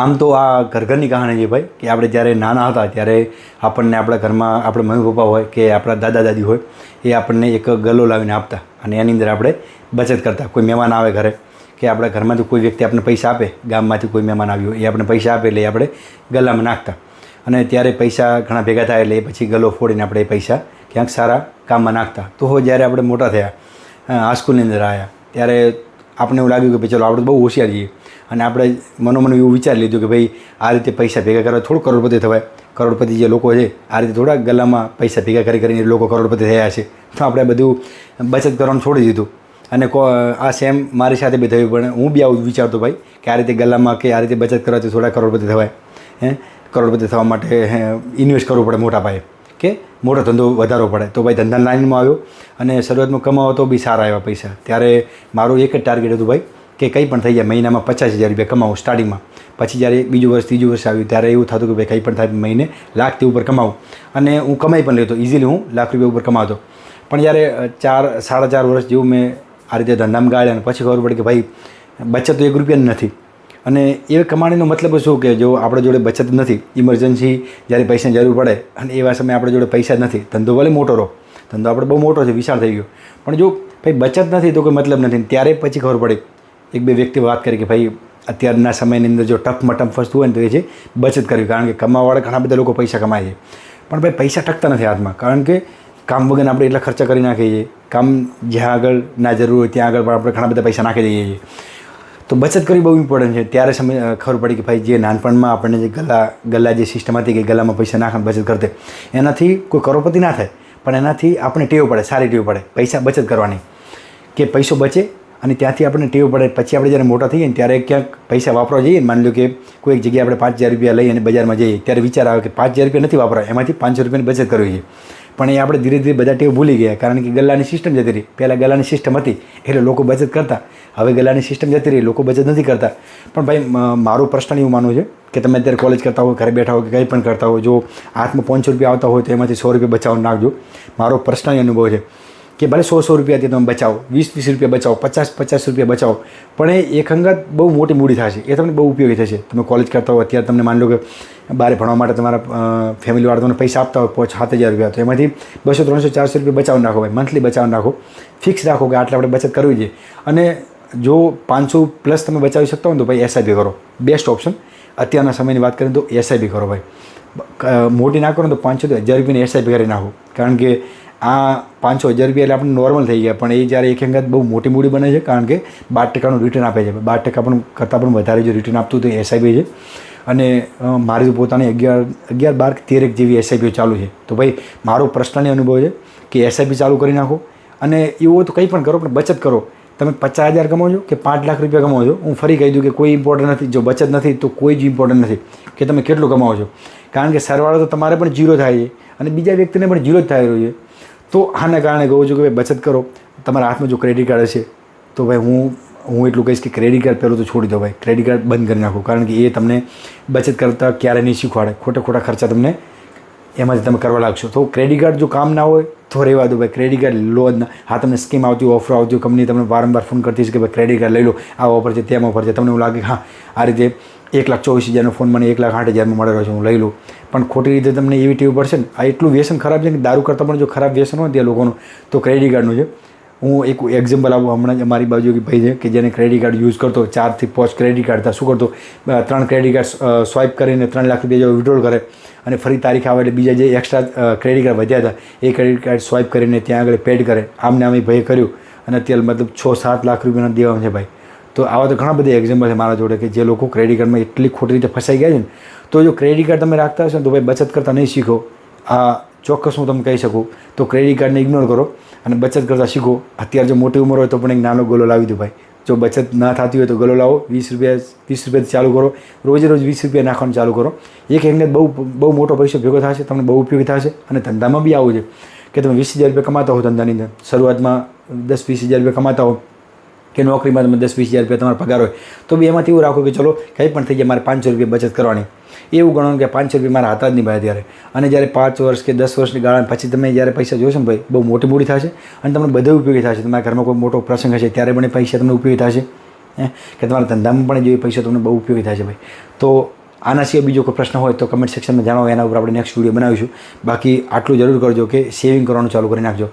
આમ તો આ ઘર ઘરની કહાણી છે ભાઈ, કે આપણે જ્યારે નાના હતા ત્યારે આપણને આપણા ઘરમાં આપણે મમ્મી પપ્પા હોય કે આપણા દાદા દાદી હોય, એ આપણને એક ગલ્લો લાવીને આપતા અને એની અંદર આપણે બચત કરતા. કોઈ મહેમાન આવે ઘરે કે આપણા ઘરમાંથી કોઈ વ્યક્તિ આપણને પૈસા આપે, ગામમાંથી કોઈ મહેમાન આવ્યો એ આપણે પૈસા આપે એટલે આપણે ગલ્લામાં નાખતા. અને ત્યારે પૈસા ઘણા ભેગા થાય એટલે પછી ગલ્લો ફોડીને આપણે એ પૈસા ક્યાંક સારા કામમાં નાખતા. તો જ્યારે આપણે મોટા થયા આ સ્કૂલની અંદર આવ્યા ત્યારે આપણે એવું લાગ્યું કે ભાઈ ચલો આપણે બહુ હોશિયાર છીએ. અને આપણે મનોમન એવું વિચારી લીધું કે ભાઈ, આ રીતે પૈસા ભેગા કરવા થોડું કરોડપતિ થવાય. કરોડપતિ જે લોકો છે, આ રીતે થોડા ગલામાં પૈસા ભેગા કરી કરીને લોકો કરોડપતિ થયા છે. તો આપણે બધું બચત કરવાનું છોડી દીધું. અને કો, આ સેમ મારી સાથે બી થયું, પણ હું બી આવું વિચારતો ભાઈ, કે આ રીતે ગલામાં કે આ રીતે બચત કરવાથી થોડા કરોડપતિ થવાય. હે? કરોડપતિ થવા માટે ઇન્વેસ્ટ કરવું પડે મોટા પાયે. કે મોટો ધંધો વધારો પડે. તો ભાઈ ધંધા લાઈનમાં આવ્યો અને શરૂઆતમાં કમાવો તો બી સારા આવ્યા પૈસા. ત્યારે મારું એક જ ટાર્ગેટ હતું ભાઈ કે કંઈ પણ થઈ જાય, મહિનામાં પચાસ હજાર રૂપિયા કમાવું સ્ટાર્ટિંગમાં. પછી જ્યારે બીજું વર્ષ, ત્રીજું વર્ષ આવ્યું, ત્યારે એવું થતું કે ભાઈ કંઈ પણ થાય મહિને લાખથી ઉપર કમાવું. અને હું કમાઈ પણ લેતો ઇઝીલી હું લાખ રૂપિયા ઉપર કમાતો. પણ જ્યારે ચાર, સાડા ચાર વર્ષ જેવું મેં આ રીતે ધંધામાં ગાળ્યા અને પછી ખબર પડી કે ભાઈ, બચત તો એક રૂપિયાની નથી. અને એ કમાણીનો મતલબ શું કે જો આપણા જોડે બચત નથી ઇમરજન્સી જ્યારે પૈસાની જરૂર પડે અને એવા સમયે આપણા જોડે પૈસા નથી, ધંધો ભલે મોટો રહો, ધંધો આપણે બહુ મોટો છે, વિશાળ થઈ ગયો. પણ જો ભાઈ બચત નથી તો કોઈ મતલબ નથી. ત્યારે પછી ખબર પડી એક બે વ્યક્તિ વાત કરી કે ભાઈ, અત્યારના સમયની અંદર જો ટફ મટફ વસ્તુ હોય ને તો એ છે, બચત કરવી. કારણ કે કમાવાવાળા ઘણા બધા લોકો પૈસા કમાય છે. પણ ભાઈ, પૈસા ટકતા નથી હાથમાં. કારણ કે કામ વગર આપણે એટલા ખર્ચા કરી નાખીએ છીએ. કામ જ્યાં આગળ ના જરૂર હોય ત્યાં આગળ પણ આપણે ઘણા બધા પૈસા નાખી દઈએ છીએ. તો બચત કરવી બહુ ઇમ્પોર્ટન્ટ છે. ત્યારે સમય ખબર પડી કે ભાઈ, જે નાનપણમાં આપણને જે ગલા ગલા જે સિસ્ટમ હતી કે ગલામાં પૈસા નાખીને બચત કરતે, એનાથી કોઈ કરોડપતિ ના થાય. પણ એનાથી આપણે ટેવ પડે, સારી ટેવ પડે, પૈસા બચત કરવાની. કે પૈસો બચે અને ત્યાંથી આપણને ટેવ પડે, પછી આપણે જ્યારે મોટા થઈએ ને ત્યારે ક્યાંક પૈસા વાપરવા જઈએ માની લો કે કોઈ એક જગ્યાએ આપણે પાંચ હજાર રૂપિયા લઈ અને બજારમાં જઈએ, ત્યારે વિચાર આવે કે પાંચ હજાર રૂપિયા નથી વાપરવા એમાંથી પાંચસો રૂપિયાની બચત કરવી છે. પણ એ આપણે ધીરે ધીરે બધા ટેવ ભૂલી ગયા, કારણ કે ગલ્લાની સિસ્ટમ જતી રહી. પહેલાં ગલ્લાની સિસ્ટમ હતી, એટલે લોકો બચત કરતા. હવે ગલ્લાની સિસ્ટમ જતી રહી, લોકો બચત નથી કરતા. પણ ભાઈ મારું પર્સનલ એવું માનવું છે કે તમે અત્યારે કોલેજ કરતા હો, ઘરે બેઠા હો કે કંઈ પણ કરતા હો, જો હાથમાં પાંચસો રૂપિયા આવતા હોય તો એમાંથી સો રૂપિયા બચાવવાનું નાખજો. મારો પર્સનલ અનુભવ છે. કે ભલે સો સો રૂપિયાથી તમે બચાવો, વીસ વીસ રૂપિયા બચાવો, પચાસ પચાસ રૂપિયા બચાવો, પણ એ એક અંગત બહુ મોટી મૂડી થશે. એ તમને બહુ ઉપયોગી થશે. તમે કોલેજ કરતા હો અત્યારે તમને માની લો કે બહાર ભણવા માટે તમારા ફેમિલીવાળા તમને પૈસા આપતા હોય, પાંચ સાત હજાર રૂપિયા, તો એમાંથી બસો ત્રણસો ચારસો રૂપિયા બચાવ નાખો ભાઈ મંથલી બચાવ નાખો. ફિક્સ રાખો કે આટલે આપણે બચત કરવી જોઈએ અને જો પાંચસો પ્લસ તમે બચાવી શકતા ને તો ભાઈ એસઆઈપી કરો. બેસ્ટ ઓપ્શન અત્યારના સમયની વાત કરીએ તો એસઆઈપી કરો ભાઈ. મોટી ના કરો તો પાંચસો હજાર રૂપિયાની એસઆઈપી કરી નાખો. કારણ કે આ પાંચસો હજાર રૂપિયા એટલે આપણે નોર્મલ થઈ ગયા. પણ એ જ્યારે એક અંગત બહુ મોટી મૂડી બને છે, કારણ કે બાર ટકાનું રિટર્ન આપે છે. બાર ટકા પણ કરતાં પણ વધારે જો રિટર્ન આપતું તો એસઆઈપી છે. અને મારી પોતાની અગિયાર અગિયાર બાર તેરેક જેવી એસઆઈપીઓ ચાલુ છે. તો ભાઈ, મારો પર્સનલી અનુભવ છે કે એસઆઈપી ચાલુ કરી નાખો. અને એવું તો કંઈ પણ કરો, પણ બચત કરો. તમે પચાસ હજાર કમાવો છો કે પાંચ લાખ રૂપિયા કમાવો છો? હું ફરી કહી દઉં કે કોઈ ઇમ્પોર્ટન્ટ નથી. જો બચત નથી, તો કોઈ જ ઇમ્પોર્ટન્ટ નથી. કે તમે કેટલું કમાવો છો? કારણ કે સરવાળો તો તમારે પણ જીરો થાય છે. અને બીજા વ્યક્તિને પણ જીરો જ થઈ રહ્યો છે. તો આના કારણે કહું છું કે ભાઈ બચત કરો. તમારા હાથમાં જો ક્રેડિટ કાર્ડ હશે, તો ભાઈ હું હું એટલું કહીશ કે ક્રેડિટ કાર્ડ પહેલું તો છોડી દો ભાઈ. ક્રેડિટ કાર્ડ બંધ કરી નાખો, કારણ કે એ તમને બચત કરતાં ક્યારે નહીં શીખવાડે. ખોટા ખોટા ખર્ચા તમને એમાંથી તમે કરવા લાગશો. તો ક્રેડિટ કાર્ડ જો કામ ના હોય, તો રહેવા દો ભાઈ. ક્રેડિટ કાર્ડ લો જ ના. હા, તમને સ્કીમ આવતી ઓફર આવતી કંપની તમને વારંવાર ફોન કરતી છે કે ભાઈ ક્રેડિટ કાર્ડ લઈ લો. આ ઓફર છે, તેમ ઓફર છે. તમને એવું લાગે હા, આ રીતે એક લાખ ચોવીસ હજારનો ફોન મને એક લાખ આઠ હજારમાં મળેલો છે, હું લઈ લઉં. પણ ખોટી રીતે તમને એવી ટેવ પડશે ને, આ એટલું વ્યસન ખરાબ છે કે દારૂ કરતાં પણ જો ખરાબ વ્યસન હોય ત્યાં લોકોનું, તો ક્રેડિટ કાર્ડનું છે. હું એક એક્ઝામ્પલ આપું હમણાં જ અમારી બાજુ એક ભાઈ છે કે જેને ક્રેડિટ કાર્ડ યુઝ કરતો, ચારથી પાંચ ક્રેડિટ કાર્ડ હતા શું કરતો? ત્રણ ક્રેડિટ કાર્ડ સ્વાઇપ કરીને ત્રણ લાખ રૂપિયા જેવો વિડ્રોલ કરે અને ફરી તારીખ આવે એટલે બીજા જે એક્સ્ટ્રા ક્રેડિટ કાર્ડ વધ્યા હતા, એ ક્રેડિટ કાર્ડ સ્વાઇપ કરીને ત્યાં આગળ પેડ કરે. આમને આમ એ ભાઈએ કર્યું અને અત્યારે મતલબ છ સાત લાખ રૂપિયાના દેવા છે ભાઈ. તો આવા તો ઘણા બધા એક્ઝામ્પલ છે મારા જોડે કે જે લોકો ક્રેડિટ કાર્ડમાં એટલી ખોટી રીતે ફસાઈ ગયા છે ને, તો જો ક્રેડિટ કાર્ડ તમે રાખતા હશો ને તો ભાઈ બચત કરતાં નહીં શીખો. આ ચોક્કસ હું તમને કહી શકું. તો ક્રેડિટ કાર્ડને ઇગ્નોર કરો અને બચત કરતાં શીખો. અત્યારે જો મોટી ઉંમર હોય તો પણ એક નાનો ગોલો લાવી દો ભાઈ. જો બચત ના થતી હોય તો ગલો લાવો. વીસ રૂપિયા વીસ રૂપિયાથી ચાલુ કરો. રોજે રોજ વીસ રૂપિયા નાખવાનું ચાલુ કરો. એક એકને બહુ બહુ મોટો પૈસો ભેગો થશે, તમને બહુ ઉપયોગી થશે અને ધંધામાં બી આવું છે. કે તમે વીસ હજાર રૂપિયા કમાતા હો ધંધાની અંદર. શરૂઆતમાં દસ, વીસ હજાર રૂપિયા કમાતા હો. કે નોકરીમાં તમે દસ વીસ હજાર રૂપિયા તમારો પગાર હોય, તો બી એમાંથી એવું રાખો કે ચલો, કંઈ પણ થઈ જાય, મારે પાંચસો રૂપિયા બચત કરવાની. એવું ગણો કે પાંચસો રૂપિયા મારા હાથ જ નહીં ભાઈ ત્યારે અને જ્યારે પાંચ વર્ષ કે દસ વર્ષની ગાળા પછી તમે જ્યારે પૈસા જોશો ને ભાઈ, બહુ મોટી મૂડી થશે અને તમને બધું ઉપયોગી થશે. તમારા ઘરમાં કોઈ મોટો પ્રસંગ હશે, ત્યારે પણ પૈસા તમને ઉપયોગી થશે. કે તમારા ધંધામાં પણ જે પૈસા તમને બહુ ઉપયોગી છે ભાઈ. તો આના સિવાય બીજો કોઈ પ્રશ્ન હોય તો કમેન્ટ સેક્શનમાં જણાવો, એના ઉપર આપણે નેક્સ્ટ વીડિયો બનાવીશું. બાકી આટલું જરૂર કરજો કે સેવિંગ કરવાનું ચાલુ કરી નાખજો.